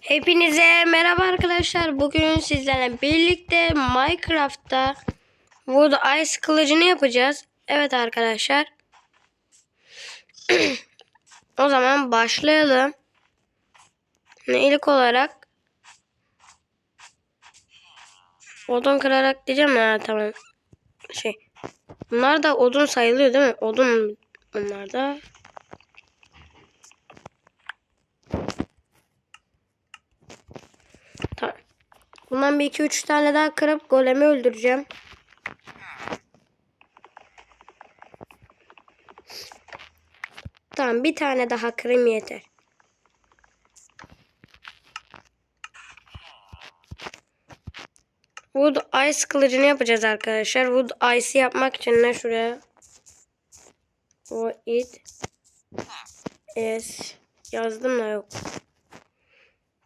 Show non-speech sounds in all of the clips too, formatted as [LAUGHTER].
Hepinize merhaba arkadaşlar. Bugün sizlerle birlikte Minecraft'ta Wood Ice kılıcını yapacağız. Evet arkadaşlar. [CLEARS THROAT] o zaman başlayalım. İlk olarak odun kırarak diyeceğim ya tamam. Şey. Bunlar da odun sayılıyor değil mi? Odun bunlar da. Bundan bir iki üç tane daha kırıp golemi öldüreceğim. Tamam bir tane daha kırayım yeter. Wood Ice kılıcını yapacağız arkadaşlar. Wood Ice'i yapmak için ne şuraya? O it es yazdım da yok.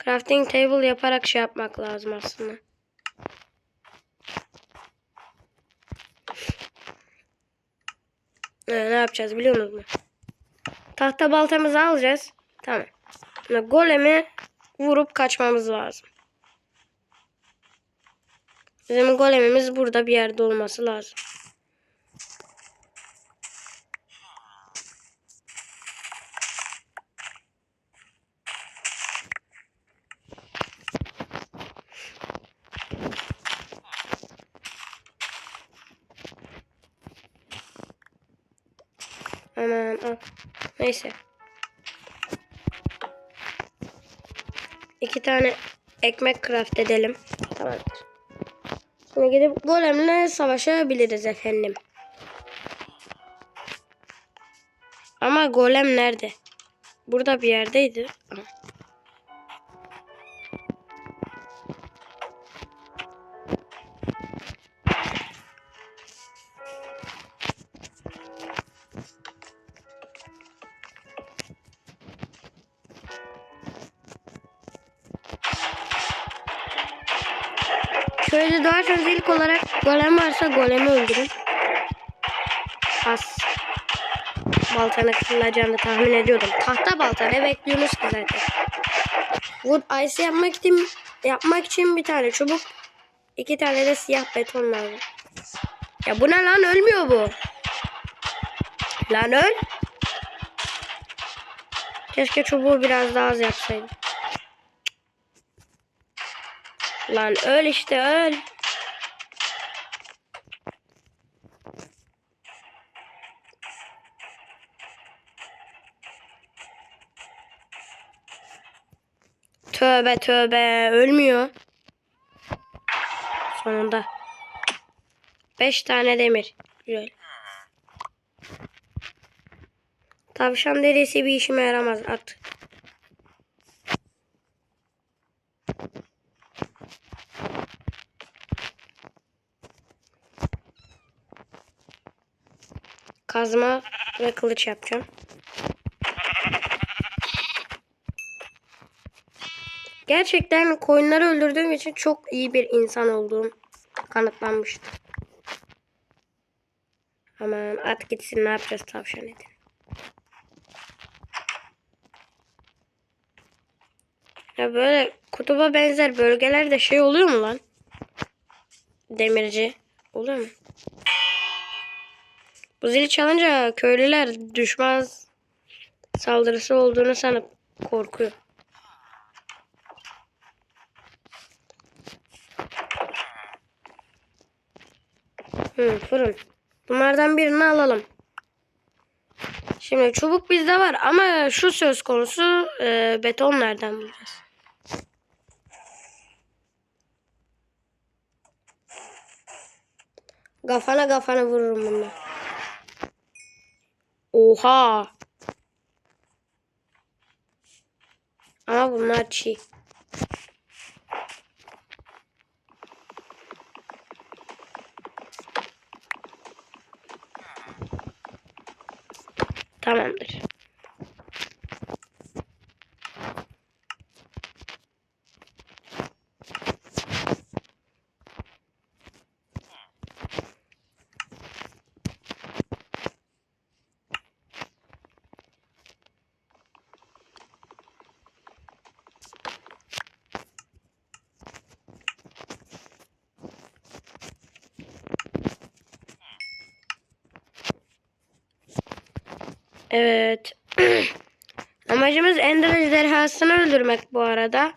Crafting table yaparak şey yapmak lazım aslında. Ee, ne yapacağız biliyor musunuz? Tahta baltamızı alacağız. Tamam. Şimdi golemi vurup kaçmamız lazım. Bizim golemimiz burada bir yerde olması lazım. Aman al. Neyse. İki tane ekmek craft edelim. Tamamdır. Şimdi gidip golemle savaşabiliriz efendim. Ama golem nerede? Burada bir yerdeydi. Aha. Baltanı kırılacağını tahmin ediyordum. Tahta balta ne bekliyorsunuz ki zaten. Wood ice yapmak için, yapmak için bir tane çubuk. iki tane de siyah beton lazım. Ya bu ne lan ölmüyor bu. Lan öl. Keşke çubuğu biraz daha az yapsaydım. Lan öl işte öl. Tövbe tövbe ölmüyor. Sonunda. Beş tane demir. Güzel. Tavşan derisi bir işime yaramaz at. Kazma ve kılıç yapacağım. Gerçekten koyunları öldürdüğüm için çok iyi bir insan olduğum kanıtlanmıştı. Aman at gitsin ne yapacağız tavşan edin. Ya böyle kutuba benzer bölgelerde şey oluyor mu lan? Demirci. Oluyor mu? Bu zili çalınca köylüler düşman saldırısı olduğunu sanıp korkuyor. Hı, fırın. Bunlardan birini alalım. Şimdi çubuk bizde var ama şu söz konusu e, beton nereden bulacağız? Kafana kafana vururum bununla. Oha. Ama bunlar çiğ. Tamamdır. Evet. [CLEARS THROAT] Amacımız Ender ejderhasını öldürmek bu arada.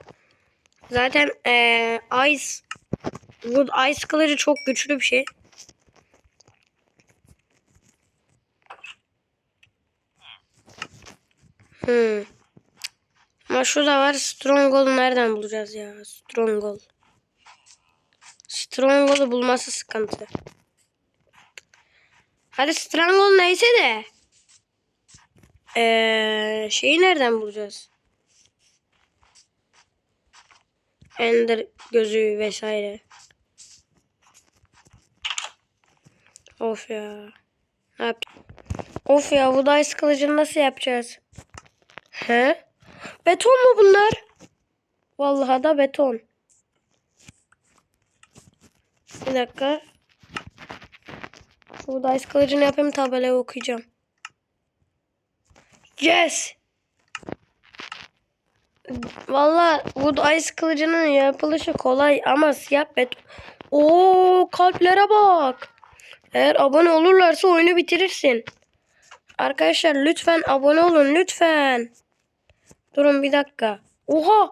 Zaten eee, Ice Wood Ice kılıcı çok güçlü bir şey. Hmm. Ama şurada var. Stronghold nereden bulacağız ya? Stronghold. Stronghold'u bulması sıkıntı. Hadi Stronghold neyse de. Ee, şeyi nereden bulacağız? Ender gözü vesaire. Of ya. Ne yap? Of ya bu dice kılıcını nasıl yapacağız? He? Beton mu bunlar? Vallahi da beton. Bir dakika. Bu dice kılıcını yapayım tabelayı okuyacağım. Yes. Valla bu ice kılıcının yapılışı kolay ama siyah beton. Oo kalplere bak. Eğer abone olurlarsa oyunu bitirirsin. Arkadaşlar lütfen abone olun lütfen. Durun bir dakika. Oha.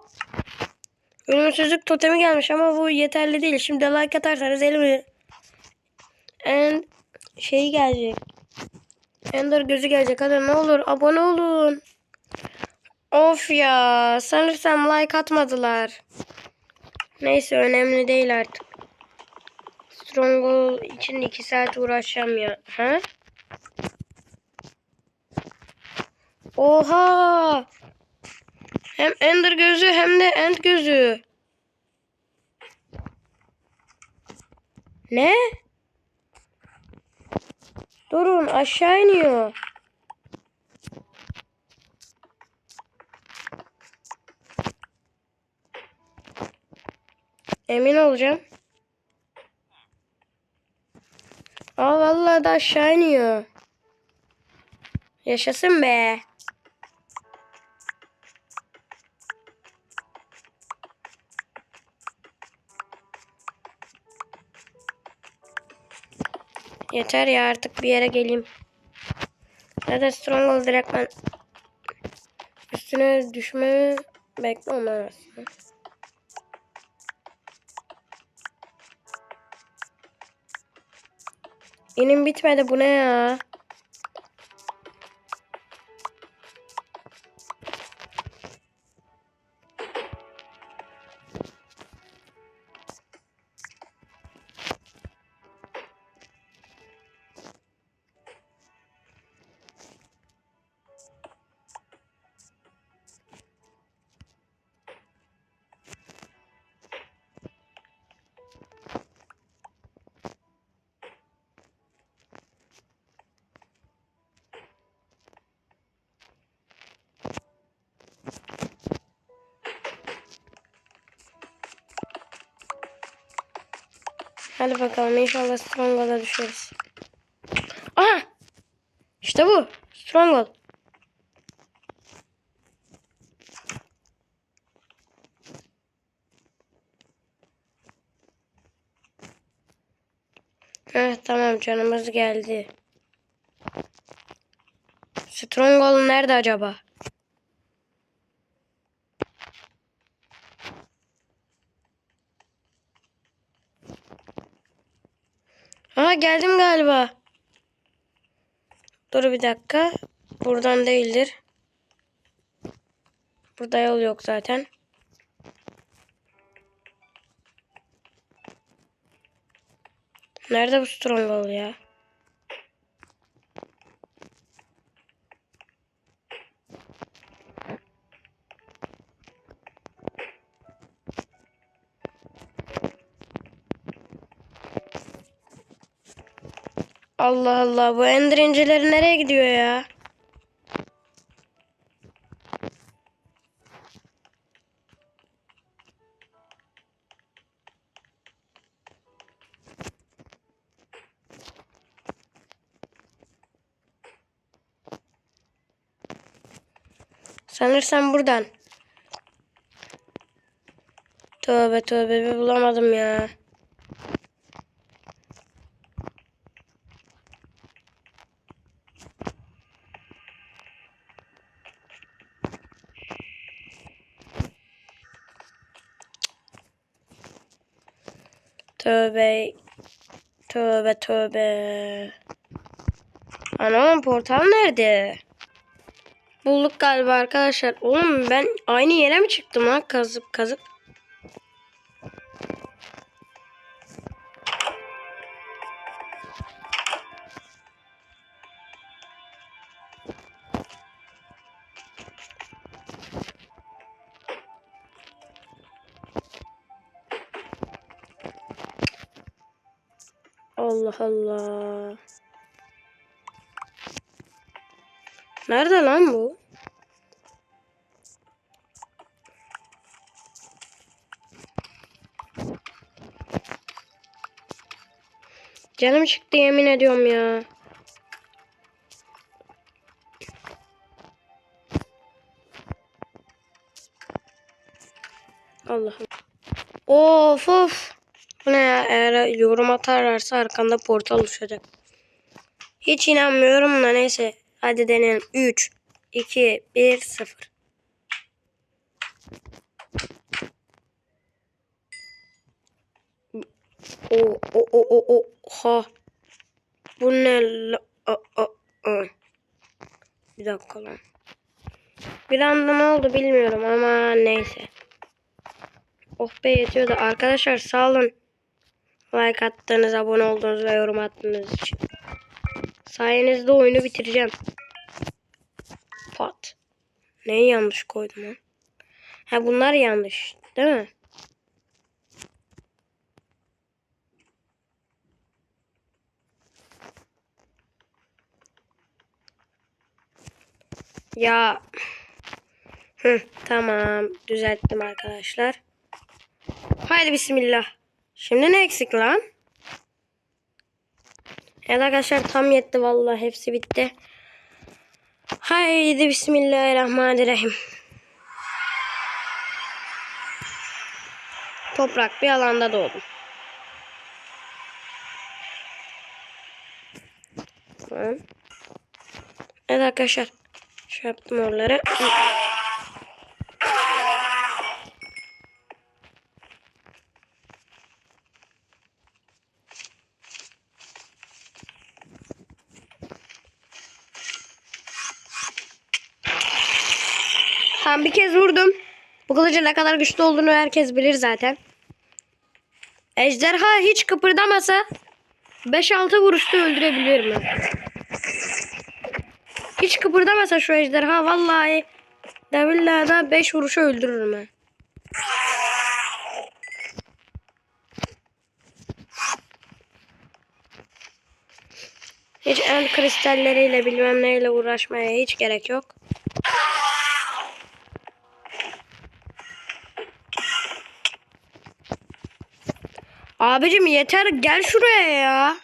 Ölümsüzlük totemi gelmiş ama bu yeterli değil. Şimdi like atarsanız elimi en şey gelecek. Ender gözü gelecek. Hadi ne olur abone olun. Of ya. Sanırsam like atmadılar. Neyse önemli değil artık. Stronghold için 2 saat uğraşacağım ya. Ha? Oha. Hem Ender gözü hem de End gözü. Ne? Durun aşağı iniyor. Emin olacağım. Aa vallahi da aşağı iniyor. Yaşasın be. Yeter ya artık bir yere geleyim. Zaten Stronghold direkt ben üstüne düşmemi beklemem aslında. İnim bitmedi bu ne ya? Hadi bakalım inşallah Stronghold'a düşeriz. Aha! İşte bu. Stronghold. Evet tamam canımız geldi. Stronghold nerede acaba? Aha geldim galiba. Dur bir dakika. Buradan değildir. Burada yol yok zaten. Nerede bu Stronghold ya? Allah Allah bu ender incileri nereye gidiyor ya? Sanırsam buradan. Tövbe tövbe bir bulamadım ya. Tövbe. Tövbe tövbe. Anam portal nerede? Bulduk galiba arkadaşlar. Oğlum ben aynı yere mi çıktım lan kazıp kazıp? Allah. Nerede lan bu? Canım çıktı yemin ediyorum ya. Allah'ım. Of of. Bu ne ya? Eğer yorum atarlarsa arkanda portal oluşacak. Hiç inanmıyorum da neyse. Hadi deneyelim. 3, 2, 1, 0. O o o o o ha. Bu ne? A, a, a. Bir dakika lan. Bir anda ne oldu bilmiyorum ama neyse. Oh be yetiyordu. Arkadaşlar sağ olun. Like attığınız, abone olduğunuz ve yorum attığınız için. Sayenizde oyunu bitireceğim. Pat. Neyi yanlış koydum lan? Ha bunlar yanlış. Değil mi? Ya. Hı, tamam. Düzelttim arkadaşlar. Haydi bismillah. Şimdi ne eksik lan? Evet arkadaşlar tam yetti vallahi hepsi bitti. Haydi bismillahirrahmanirrahim. Toprak bir alanda doğdum. Tamam. Evet arkadaşlar. Şey yaptım oraları. Tamam bir kez vurdum. Bu kılıcın ne kadar güçlü olduğunu herkes bilir zaten. Ejderha hiç kıpırdamasa 5-6 vuruşta öldürebiliyorum ben. Hiç kıpırdamasa şu ejderha vallahi de billahi da 5 vuruşa öldürürüm ben. Hiç el kristalleriyle bilmem neyle uğraşmaya hiç gerek yok. Abicim yeter gel şuraya ya.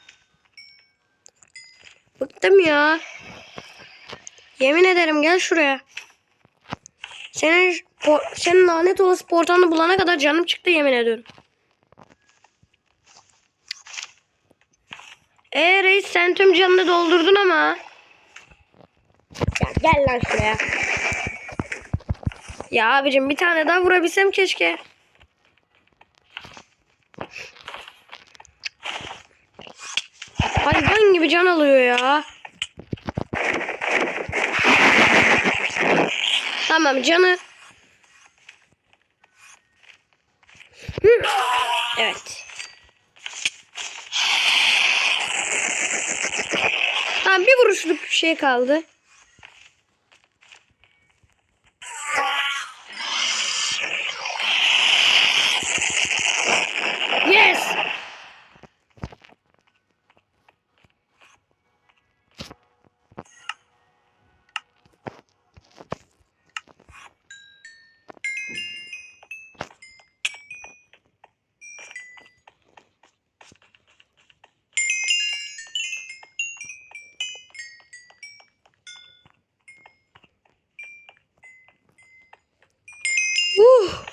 Bıktım ya. Yemin ederim gel şuraya. Senin senin lanet olası portalını bulana kadar canım çıktı yemin ediyorum. Ee reis sen tüm canını doldurdun ama. Ya gel lan şuraya. Ya abicim bir tane daha vurabilsem keşke. Can alıyor ya. Tamam canı. Hı. Evet. Tamam bir vuruşluk bir şey kaldı. Yes. Uh.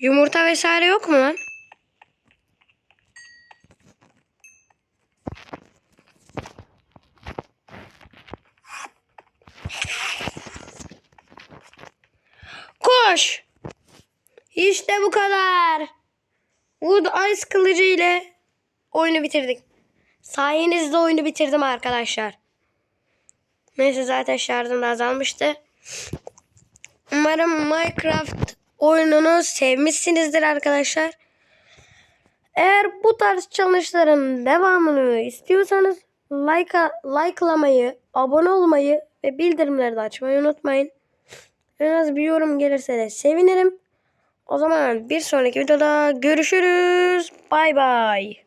Yumurta vesaire yok mu lan? Koş. İşte bu kadar. Wood Ice kılıcı ile oyunu bitirdik. Sayenizde oyunu bitirdim arkadaşlar. Neyse zaten şarjım da azalmıştı. Umarım Minecraft oyununu sevmişsinizdir arkadaşlar. Eğer bu tarz challenge'ların devamını istiyorsanız like likelamayı, abone olmayı ve bildirimleri de açmayı unutmayın. En az bir yorum gelirse de sevinirim. O zaman bir sonraki videoda görüşürüz. Bay bay.